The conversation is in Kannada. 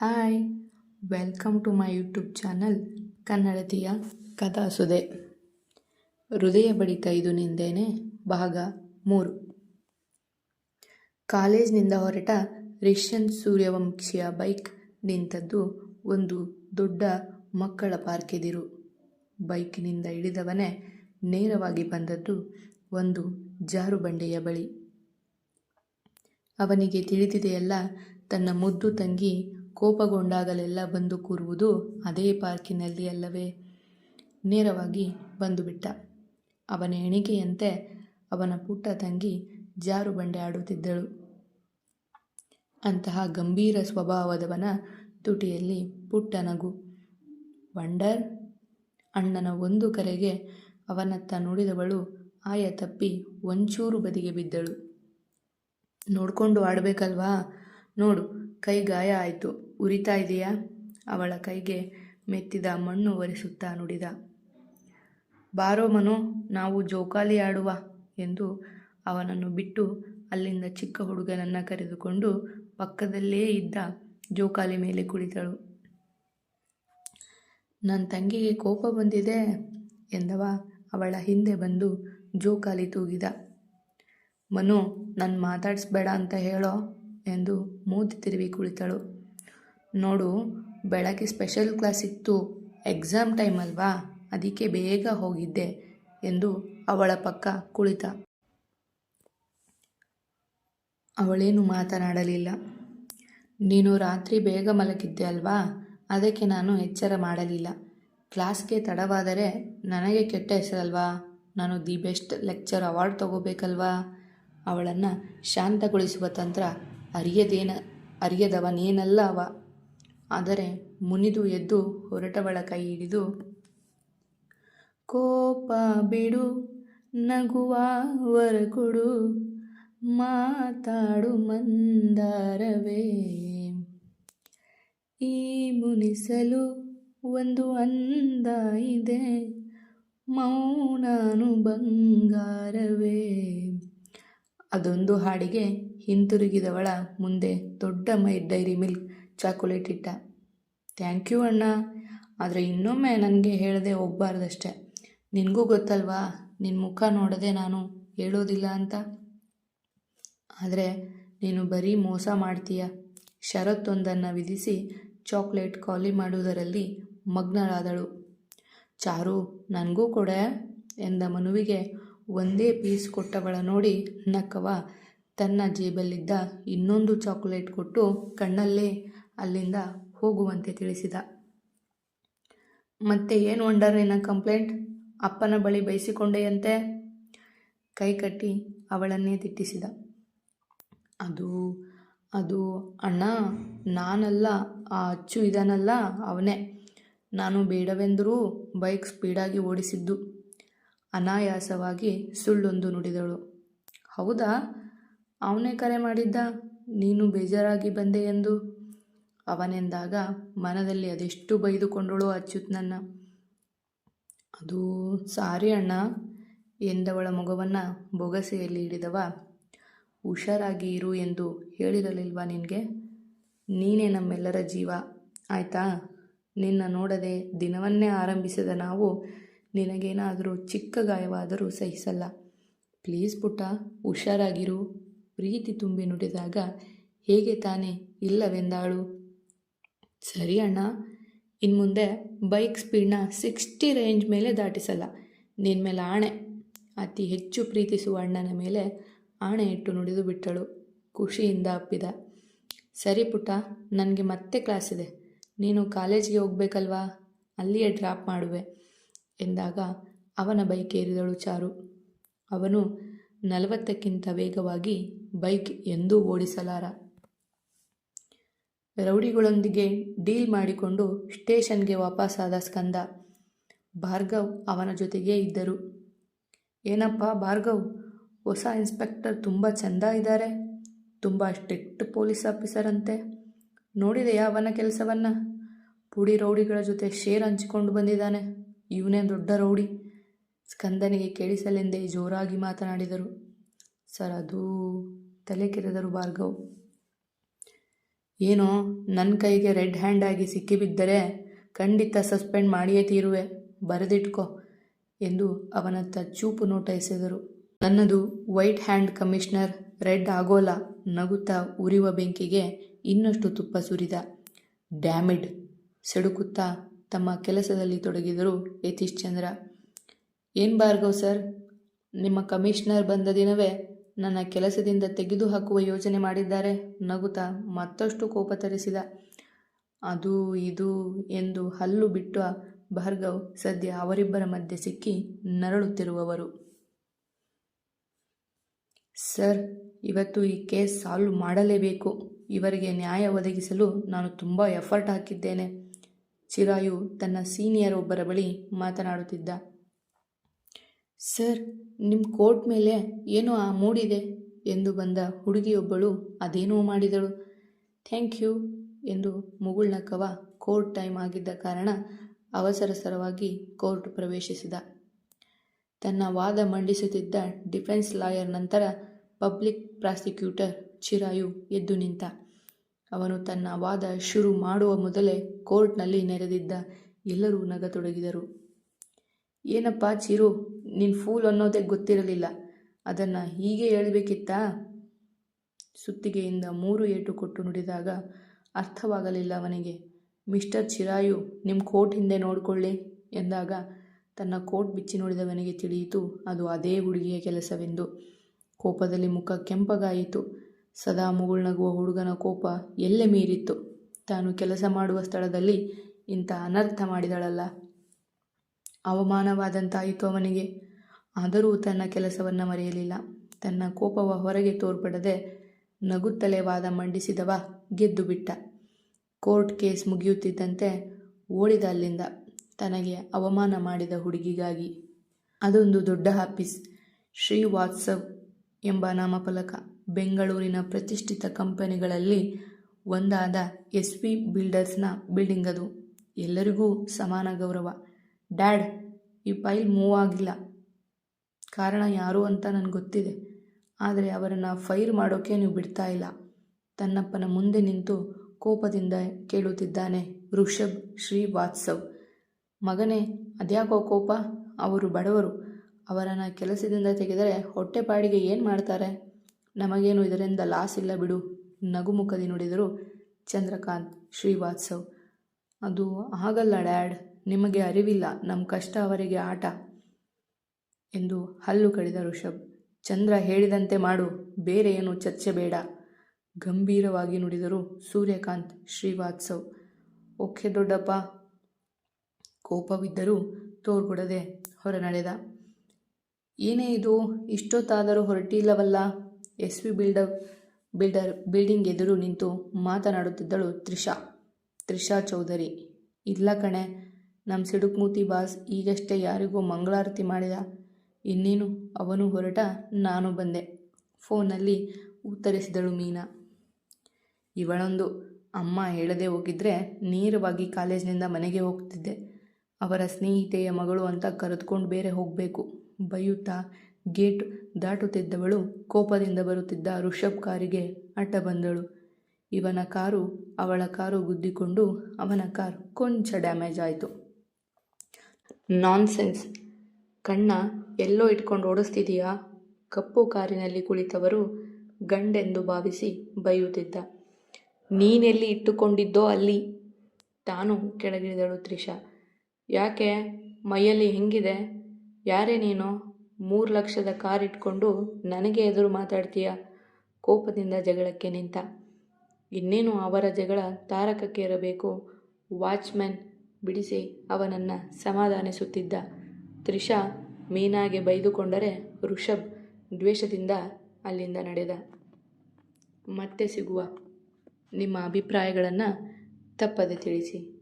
Hi welcome to my YouTube channel ಕನ್ನಡತಿಯ ಕಥಾಸುದೆ ಹೃದಯ ಬಡಿತ ಇದು ನಿಂದೇನೆ ಭಾಗ ಮೂರು. ಕಾಲೇಜ್ನಿಂದ ಹೊರಟ ರಿಷನ್ ಸೂರ್ಯವಂಶಿಯ ಬೈಕ್ ನಿಂತದ್ದು ಒಂದು ದೊಡ್ಡ ಮಕ್ಕಳ ಪಾರ್ಕೆದಿರು. ಬೈಕಿನಿಂದ ಇಳಿದವನೇ ನೇರವಾಗಿ ಬಂದದ್ದು ಒಂದು ಜಾರುಬಂಡೆಯ ಬಳಿ. ಅವನಿಗೆ ತಿಳಿದಿದೆಯಲ್ಲ, ತನ್ನ ಮುದ್ದು ತಂಗಿ ಕೋಪಗೊಂಡಾಗಲೆಲ್ಲ ಬಂದು ಕೂರುವುದು ಅದೇ ಪಾರ್ಕಿನಲ್ಲಿ ಅಲ್ಲವೇ? ನೇರವಾಗಿ ಬಂದು ಬಿಟ್ಟ. ಅವನ ಎಣಿಕೆಯಂತೆ ಅವನ ಪುಟ್ಟ ತಂಗಿ ಜಾರು ಬಂಡೆ ಆಡುತ್ತಿದ್ದಳು. ಅಂತಹ ಗಂಭೀರ ಸ್ವಭಾವದವನ ತುಟಿಯಲ್ಲಿ ಪುಟ್ಟ ನಗು. ವಂಡರ್, ಅಣ್ಣನ ಒಂದು ಕರೆಗೆ ಅವನತ್ತ ನುಡಿದವಳು ಆಯ ತಪ್ಪಿ ಒಂಚೂರು ಬದಿಗೆ ಬಿದ್ದಳು. ನೋಡಿಕೊಂಡು ಆಡಬೇಕಲ್ವಾ? ನೋಡು, ಕೈ ಗಾಯ ಆಯಿತು. ಉರಿತಾ ಇದೆಯಾ? ಅವಳ ಕೈಗೆ ಮೆತ್ತಿದ ಮಣ್ಣು ಒರೆಸುತ್ತಾ ನುಡಿದ. ಬಾರೋ ಮನು, ನಾವು ಜೋಕಾಲಿ ಆಡುವ ಎಂದು ಅವನನ್ನು ಬಿಟ್ಟು ಅಲ್ಲಿಂದ ಚಿಕ್ಕ ಹುಡುಗನನ್ನು ಕರೆದುಕೊಂಡು ಪಕ್ಕದಲ್ಲೇ ಇದ್ದ ಜೋಕಾಲಿ ಮೇಲೆ ಕುಳಿತಳು. ನನ್ನ ತಂಗಿಗೆ ಕೋಪ ಬಂದಿದೆ ಎಂದವ ಅವಳ ಹಿಂದೆ ಬಂದು ಜೋಕಾಲಿ ತೂಗಿದ. ಮನು ನನ್ನ ಮಾತಾಡಿಸ್ಬೇಡ ಅಂತ ಹೇಳೋ ಎಂದು ಮೂತಿ ತಿರುವಿ ಕುಳಿತಳು. ನೋಡು, ಬೆಳಗ್ಗೆ ಸ್ಪೆಷಲ್ ಕ್ಲಾಸ್ ಇತ್ತು ಎಕ್ಸಾಮ್ ಟೈಮ್ ಅಲ್ವಾ? ಅದಕ್ಕೆ ಬೇಗ ಹೋಗಿದ್ದೆ ಎಂದು ಅವಳ ಪಕ್ಕ ಕುಳಿತ. ಅವಳೇನು ಮಾತನಾಡಲಿಲ್ಲ. ನೀನು ರಾತ್ರಿ ಬೇಗ ಮಲಗಿದ್ದೆ ಅಲ್ವಾ? ಅದಕ್ಕೆ ನಾನು ಎಚ್ಚರ ಮಾಡಲಿಲ್ಲ. ಕ್ಲಾಸ್ಗೆ ತಡವಾದರೆ ನನಗೆ ಕೆಟ್ಟ ಹೆಸರಲ್ವಾ? ನಾನು ದಿ ಬೆಸ್ಟ್ ಲೆಕ್ಚರ್ ಅವಾರ್ಡ್ ತಗೋಬೇಕಲ್ವಾ? ಅವಳನ್ನು ಶಾಂತಗೊಳಿಸುವ ತಂತ್ರ ಅರಿಯದೇನ, ಅರಿಯದವನೇನಲ್ಲ ಅವ. ಆದರೆ ಮುನಿದು ಎದ್ದು ಹೊರಟವಳ ಕೈ ಹಿಡಿದು, ಕೋಪ ಬಿಡು, ನಗುವ ವರ ಕೊಡು, ಮಾತಾಡು ಮಂದಾರವೇ. ಈ ಮುನಿಸಲು ಒಂದು ಅಂದ ಇದೆ, ಮೌನಾನು ಬಂಗಾರವೇ. ಅದೊಂದು ಹಾಡಿಗೆ ಹಿಂತಿರುಗಿದವಳ ಮುಂದೆ ದೊಡ್ಡ ಮೈ ಡೈರಿ ಮಿಲ್ಕ್ ಚಾಕೊಲೇಟ್ ಇಟ್ಟ. ಥ್ಯಾಂಕ್ ಯು ಅಣ್ಣ. ಆದರೆ ಇನ್ನೊಮ್ಮೆ ನನಗೆ ಹೇಳದೆ ಹೋಗ್ಬಾರ್ದಷ್ಟೆ. ನಿನಗೂ ಗೊತ್ತಲ್ವಾ? ನಿನ್ನ ಮುಖ ನೋಡದೆ ನಾನು ಹೇಳೋದಿಲ್ಲ ಅಂತ. ಆದರೆ ನೀನು ಬರೀ ಮೋಸ ಮಾಡ್ತೀಯ? ಷರತ್ತೊಂದನ್ನು ವಿಧಿಸಿ ಚಾಕ್ಲೇಟ್ ಖಾಲಿ ಮಾಡುವುದರಲ್ಲಿ ಮಗ್ನಳಾದಳು. ಚಾರು, ನನಗೂ ಕೊಡೆ ಎಂದ ಮನುವಿಗೆ ಒಂದೇ ಪೀಸ್ ಕೊಟ್ಟವಳ ನೋಡಿ ನಕ್ಕವ ತನ್ನ ಜೇಬಲ್ಲಿದ್ದ ಇನ್ನೊಂದು ಚಾಕೊಲೇಟ್ ಕೊಟ್ಟು ಕಣ್ಣಲ್ಲೇ ಅಲ್ಲಿಂದ ಹೋಗುವಂತೆ ತಿಳಿಸಿದ. ಮತ್ತೆ ಏನು ವಂಡರ್ ನಿನ್ನ ಕಂಪ್ಲೇಂಟ್ ಅಪ್ಪನ ಬಳಿ ಬಯಸಿಕೊಂಡೆಯಂತೆ? ಕೈ ಕಟ್ಟಿ ಅವಳನ್ನೇ ತಿಟ್ಟಿಸಿದ. ಅದು ಅದು ಅಣ್ಣ, ನಾನಲ್ಲ, ಆ ಅಚ್ಚು ಇದಾನಲ್ಲ ಅವನೇ. ನಾನು ಬೇಡವೆಂದರೂ ಬೈಕ್ ಸ್ಪೀಡಾಗಿ ಓಡಿಸಿದ್ದು. ಅನಾಯಾಸವಾಗಿ ಸುಳ್ಳೊಂದು ನುಡಿದಳು. ಹೌದಾ? ಅವನೇ ಕರೆ ಮಾಡಿದ್ದ? ನೀನು ಬೇಜಾರಾಗಿ ಬಂದೆ ಎಂದು? ಅವನೆಂದಾಗ ಮನದಲ್ಲಿ ಅದೆಷ್ಟು ಬೈದುಕೊಂಡಳು ಅಚ್ಯುತ್ನನ್ನ. ಅದು ಸಾರಿ ಅಣ್ಣ, ಎಂದವಳ ಮಗುವನ್ನು ಬೊಗಸೆಯಲ್ಲಿ ಹಿಡಿದವ. ಹುಷಾರಾಗಿ ಇರು ಎಂದು ಹೇಳಿರಲಿಲ್ವಾ ನಿನಗೆ? ನೀನೇ ನಮ್ಮೆಲ್ಲರ ಜೀವ. ಆಯಿತಾ? ನಿನ್ನ ನೋಡದೆ ದಿನವನ್ನೇ ಆರಂಭಿಸಿದ ನಾವು ನಿನಗೇನಾದರೂ ಚಿಕ್ಕ ಗಾಯವಾದರೂ ಸಹಿಸಲ್ಲ. ಪ್ಲೀಸ್ ಪುಟ್ಟ, ಹುಷಾರಾಗಿರು. ಪ್ರೀತಿ ತುಂಬಿ ನುಡಿದಾಗ ಹೇಗೆ ತಾನೇ ಇಲ್ಲವೆಂದಾಳು. ಸರಿ ಅಣ್ಣ. ಇನ್ನು ಮುಂದೆ ಬೈಕ್ ಸ್ಪೀಡ್ನ ಸಿಕ್ಸ್ಟಿ ರೇಂಜ್ ಮೇಲೆ ದಾಟಿಸಲ್ಲ. ನಿನ್ನ ಮೇಲೆ ಆಣೆ. ಅತಿ ಹೆಚ್ಚು ಪ್ರೀತಿಸುವ ಅಣ್ಣನ ಮೇಲೆ ಆಣೆ ಇಟ್ಟು ನುಡಿದು ಬಿಟ್ಟಳು. ಖುಷಿಯಿಂದ ಅಪ್ಪಿದ. ಸರಿ ಪುಟ್ಟ, ನನಗೆ ಮತ್ತೆ ಕ್ಲಾಸ್ ಇದೆ. ನೀನು ಕಾಲೇಜಿಗೆ ಹೋಗ್ಬೇಕಲ್ವಾ? ಅಲ್ಲಿಯೇ ಡ್ರಾಪ್ ಮಾಡುವೆ ಎಂದಾಗ ಅವನ ಬೈಕ್ ಏರಿದಳು ಚಾರು. ಅವನು ನಲವತ್ತಕ್ಕಿಂತ ವೇಗವಾಗಿ ಬೈಕ್ ಎಂದೂ ಓಡಿಸಲಾರ. ರೌಡಿಗಳೊಂದಿಗೆ ಡೀಲ್ ಮಾಡಿಕೊಂಡು ಸ್ಟೇಷನ್ಗೆ ವಾಪಸ್ಸಾದ ಸ್ಕಂದ, ಭಾರ್ಗವ್ ಅವನ ಜೊತೆಗೇ ಇದ್ದರು. ಏನಪ್ಪ ಭಾರ್ಗವ್, ಹೊಸ ಇನ್ಸ್ಪೆಕ್ಟರ್ ತುಂಬ ಚೆಂದ ಇದ್ದಾರೆ ತುಂಬ ಸ್ಟ್ರಿಕ್ಟ್ ಪೊಲೀಸ್ ಆಫೀಸರ್ ಅಂತೆ. ನೋಡಿದೆಯಾ ಅವನ ಕೆಲಸವನ್ನು? ಪುಡಿ ರೌಡಿಗಳ ಜೊತೆ ಶೇರ್ ಹಂಚಿಕೊಂಡು ಬಂದಿದ್ದಾನೆ. ಇವನೇ ದೊಡ್ಡ ರೌಡಿ. ಸ್ಕಂದನಿಗೆ ಕೇಳಿಸಲೆಂದೇ ಜೋರಾಗಿ ಮಾತನಾಡಿದರು. ಸರ್, ಅದು ತಲೆ ಕೆರೆದರು ಭಾರ್ಗವ್. ಏನೋ ನನ್ನ ಕೈಗೆ ರೆಡ್ ಹ್ಯಾಂಡ್ ಆಗಿ ಸಿಕ್ಕಿಬಿದ್ದರೆ ಖಂಡಿತ ಸಸ್ಪೆಂಡ್ ಮಾಡಿಯೇ ತೀರುವೆ, ಬರೆದಿಟ್ಕೋ ಎಂದು ಅವನತ್ತ ಚೂಪು ನೋಟ ಎಸೆದರು ನನ್ನದು ವೈಟ್ ಹ್ಯಾಂಡ್ ಕಮಿಷನರ್ ರೆಡ್ ಆಗೋಲ ನಗುತ್ತಾ ಉರಿವ ಬೆಂಕಿಗೆ ಇನ್ನಷ್ಟು ತುಪ್ಪ ಸುರಿದ. ಡ್ಯಾಮಿಡ್! ಸೆಡುಕುತ್ತಾ ತಮ್ಮ ಕೆಲಸದಲ್ಲಿ ತೊಡಗಿದರು ಯತೀಶ್ ಚಂದ್ರ. ಏನು ಭಾರ್ಗವ್ ಸರ್? ನಿಮ್ಮ ಕಮಿಷನರ್ ಬಂದ ದಿನವೇ ನನ್ನ ಕೆಲಸದಿಂದ ತೆಗೆದುಹಾಕುವ ಯೋಜನೆ ಮಾಡಿದ್ದಾರೆ. ನಗುತ್ತಾ ಮತ್ತಷ್ಟು ಕೋಪ ತರಿಸಿದ. ಅದು ಇದು ಎಂದು ಹಲ್ಲು ಬಿಟ್ಟು ಭಾರ್ಗವ್ ಸದ್ಯ ಅವರಿಬ್ಬರ ಮಧ್ಯೆ ಸಿಕ್ಕಿ ನರಳುತ್ತಿರುವವರು. ಸರ್, ಇವತ್ತು ಈ ಕೇಸ್ ಸಾಲ್ವ್ ಮಾಡಲೇಬೇಕು. ಇವರಿಗೆ ನ್ಯಾಯ ಒದಗಿಸಲು ನಾನು ತುಂಬ ಎಫರ್ಟ್ ಹಾಕಿದ್ದೇನೆ. ಚಿರಾಯು ತನ್ನ ಸೀನಿಯರ್ ಒಬ್ಬರ ಬಳಿ ಮಾತನಾಡುತ್ತಿದ್ದ. ಸರ್ ನಿಮ್ಮ ಕೋರ್ಟ್ ಮೇಲೆ ಏನೋ ಆ ಮೂಡಿದೆ ಎಂದು ಬಂದ ಹುಡುಗಿಯೊಬ್ಬಳು ಅದೇನೋ ಮಾಡಿದಳು. ಥ್ಯಾಂಕ್ ಯು ಎಂದು ಮುಗುಳ್ನಕ್ಕವ ಕೋರ್ಟ್ ಟೈಮ್ ಆಗಿದ್ದ ಕಾರಣ ಅವಸರಸರವಾಗಿ ಕೋರ್ಟ್ ಪ್ರವೇಶಿಸಿದ. ತನ್ನ ವಾದ ಮಂಡಿಸುತ್ತಿದ್ದ ಡಿಫೆನ್ಸ್ ಲಾಯರ್ ನಂತರ ಪಬ್ಲಿಕ್ ಪ್ರಾಸಿಕ್ಯೂಟರ್ ಚಿರಾಯು ಎದ್ದು ನಿಂತ. ಅವನು ತನ್ನ ವಾದ ಶುರು ಮಾಡುವ ಮೊದಲೇ ಕೋರ್ಟ್ನಲ್ಲಿ ನೆರೆದಿದ್ದ ಎಲ್ಲರೂ ನಗತೊಡಗಿದರು. ಏನಪ್ಪ ಚಿರು ನಿನ್ನ ಫೂಲ್ ಅನ್ನೋದೇ ಗೊತ್ತಿರಲಿಲ್ಲ. ಅದನ್ನು ಹೀಗೆ ಹೇಳಬೇಕಿತ್ತಾ? ಸುತ್ತಿಗೆಯಿಂದ ಮೂರು ಏಟು ಕೊಟ್ಟು ನುಡಿದಾಗ ಅರ್ಥವಾಗಲಿಲ್ಲ ಅವನಿಗೆ. ಮಿಸ್ಟರ್ ಚಿರಾಯು ನಿಮ್ಮ ಕೋಟ್ ಹಿಂದೆ ನೋಡಿಕೊಳ್ಳಿ ಎಂದಾಗ ತನ್ನ ಕೋಟ್ ಬಿಚ್ಚಿ ನೋಡಿದವನಿಗೆ ತಿಳಿಯಿತು, ಅದು ಅದೇ ಹುಡುಗಿಯ ಕೆಲಸವೆಂದು. ಕೋಪದಲ್ಲಿ ಮುಖ ಕೆಂಪಗಾಯಿತು. ಸದಾ ಮುಗುಳ್ನಗುವ ಹುಡುಗನ ಕೋಪ ಎಲ್ಲೆ ಮೀರಿತ್ತು. ತಾನು ಕೆಲಸ ಮಾಡುವ ಸ್ಥಳದಲ್ಲಿ ಇಂಥ ಅನರ್ಥ ಮಾಡಿದಳಲ್ಲ. ಅವಮಾನವಾದಂತಾಯಿತು ಅವನಿಗೆ. ಆದರೂ ತನ್ನ ಕೆಲಸವನ್ನು ಮರೆಯಲಿಲ್ಲ. ತನ್ನ ಕೋಪವ ಹೊರಗೆ ತೋರ್ಪಡದೆ ನಗುತ್ತಲೇ ವಾದ ಮಂಡಿಸಿದವ ಗೆದ್ದು ಬಿಟ್ಟ. ಕೋರ್ಟ್ ಕೇಸ್ ಮುಗಿಯುತ್ತಿದ್ದಂತೆ ಓಡಿದ ಅಲ್ಲಿಂದ ತನಗೆ ಅವಮಾನ ಮಾಡಿದ ಹುಡುಗಿಗಾಗಿ. ಅದೊಂದು ದೊಡ್ಡ ಆಫೀಸ್ ಶ್ರೀ ವಾತ್ಸವ್ ಎಂಬ ನಾಮಫಲಕ. ಬೆಂಗಳೂರಿನ ಪ್ರತಿಷ್ಠಿತ ಕಂಪನಿಗಳಲ್ಲಿ ಒಂದಾದ ಎಸ್ ಪಿ ಬಿಲ್ಡರ್ಸ್ನ ಬಿಲ್ಡಿಂಗ್ ಅದು. ಎಲ್ಲರಿಗೂ ಸಮಾನ ಗೌರವ. ಡ್ಯಾಡ್, ಈ ಫೈಲ್ ಮೂವ್ ಆಗಿಲ್ಲ. ಕಾರಣ ಯಾರು ಅಂತ ನನಗೆ ಗೊತ್ತಿದೆ. ಆದರೆ ಅವರನ್ನು ಫೈರ್ ಮಾಡೋಕೆ ನೀವು ಬಿಡ್ತಾ ಇಲ್ಲ. ತನ್ನಪ್ಪನ ಮುಂದೆ ನಿಂತು ಕೋಪದಿಂದ ಕೇಳುತ್ತಿದ್ದಾನೆ ಋಷಭ್ ಶ್ರೀವಾತ್ಸವ್ ಮಗನೇ, ಅದ್ಯಾಕೋ ಕೋಪ? ಅವರು ಬಡವರು. ಅವರನ್ನು ಕೆಲಸದಿಂದ ತೆಗೆದರೆ ಹೊಟ್ಟೆಪಾಡಿಗೆ ಏನು ಮಾಡ್ತಾರೆ? ನಮಗೇನು ಇದರಿಂದ ಲಾಸ್ ಇಲ್ಲ ಬಿಡು. ನಗುಮುಖದಿ ನುಡಿದರು ಚಂದ್ರಕಾಂತ್ ಶ್ರೀವಾತ್ಸವ್ ಅದು ಆಗಲ್ಲ ಡ್ಯಾಡ್. ನಿಮಗೆ ಅರಿವಿಲ್ಲ ನಮ್ಮ ಕಷ್ಟ ಅವರಿಗೆ ಆಟ ಎಂದು ಹಲ್ಲು ಕಡಿದ ಋಷಭ್ ಚಂದ್ರ ಹೇಳಿದಂತೆ ಮಾಡು, ಬೇರೆ ಏನು ಚರ್ಚೆ ಬೇಡ. ಗಂಭೀರವಾಗಿ ನುಡಿದರು ಸೂರ್ಯಕಾಂತ್ ಶ್ರೀವಾತ್ಸವ್. ಓಕೆ ದೊಡ್ಡಪ್ಪ. ಕೋಪವಿದ್ದರೂ ತೋರ್ಗೊಡದೆ ಹೊರ ನಡೆದ ಏನೇ ಇದು, ಇಷ್ಟೊತ್ತಾದರೂ ಹೊರಟಿಲ್ಲವಲ್ಲ. S V builder builder, building ಎದುರು ನಿಂತು ಮಾತನಾಡುತ್ತಿದ್ದಳು ತ್ರಿಷಾ. ತ್ರಿಷಾ ಚೌಧರಿ. ಇಲ್ಲ ಕಣೆ ನಮ್ಮ ಸಿಡುಕ್ಮೂತಿ ಬಾಸ್ ಈಗಷ್ಟೇ ಯಾರಿಗೂ ಮಂಗಳಾರತಿ ಮಾಡಿದ. ಇನ್ನೇನು, ಅವನು ಹೊರಟ ನಾನು ಬಂದೆ. ಫೋನಲ್ಲಿ ಉತ್ತರಿಸಿದಳು ಮೀನಾ. ಇವಳೊಂದು ಅಮ್ಮ ಹೇಳದೆ ಹೋಗಿದ್ರೆ ನೇರವಾಗಿ ಕಾಲೇಜಿನಿಂದ ಮನೆಗೆ ಹೋಗ್ತಿದ್ದೆ. ಅವರ ಸ್ನೇಹಿತೆಯ ಮಗಳು ಅಂತ ಕರೆದುಕೊಂಡು ಬೇರೆ ಹೋಗಬೇಕು ಬೈಯುತ್ತಾ ಗೇಟ್ ದಾಟುತ್ತಿದ್ದವಳು ಕೋಪದಿಂದ ಬರುತ್ತಿದ್ದ ಋಷಭ್ ಕಾರಿಗೆ ಅಡ್ಡ ಬಂದಳು. ಇವನ ಕಾರು ಅವಳ ಕಾರು ಗುದ್ದಿಕೊಂಡು ಅವನ ಕಾರು ಕೊಂಚ ಡ್ಯಾಮೇಜ್ ಆಯಿತು. ನಾನ್ಸೆನ್ಸ್. ಕಣ್ಣ ಎಲ್ಲೋ ಇಟ್ಕೊಂಡು ಓಡಿಸ್ತಿದೀಯಾ? ಕಪ್ಪು ಕಾರಿನಲ್ಲಿ ಕುಳಿತವರು ಗಂಡೆಂದು ಭಾವಿಸಿ ಬೈಯುತ್ತಿದ್ದ. ನೀನೆಲ್ಲಿ ಇಟ್ಟುಕೊಂಡಿದ್ದೋ ಅಲ್ಲಿ? ತಾನು ಕೆಳಗಿಳಿದಳು ತ್ರಿಷಾ. ಯಾಕೆ? ಮೈಯಲ್ಲಿ ಹೆಂಗಿದೆ? ಯಾರೇ ನೀನು? ಮೂರು ಲಕ್ಷದ ಕಾರ್ ಇಟ್ಕೊಂಡು ನನಗೆ ಎದುರು ಮಾತಾಡ್ತೀಯ? ಕೋಪದಿಂದ ಜಗಳಕ್ಕೆ ನಿಂತ. ಇನ್ನೇನು ಅವರ ಜಗಳ ತಾರಕಕ್ಕೇರಬೇಕು? ವಾಚ್ಮ್ಯಾನ್ ಬಿಡಿಸಿ ಅವನನ್ನು ಸಮಾಧಾನಿಸುತ್ತಿದ್ದ. ತ್ರಿಷಾ ಮೀನಾಗೆ ಬೈದುಕೊಂಡರೆ ಋಷಭ್ ದ್ವೇಷದಿಂದ ಅಲ್ಲಿಂದ ನಡೆದ. ಮತ್ತೆ ಸಿಗುವ ನಿಮ್ಮ ಅಭಿಪ್ರಾಯಗಳನ್ನು ತಪ್ಪದೆ ತಿಳಿಸಿ.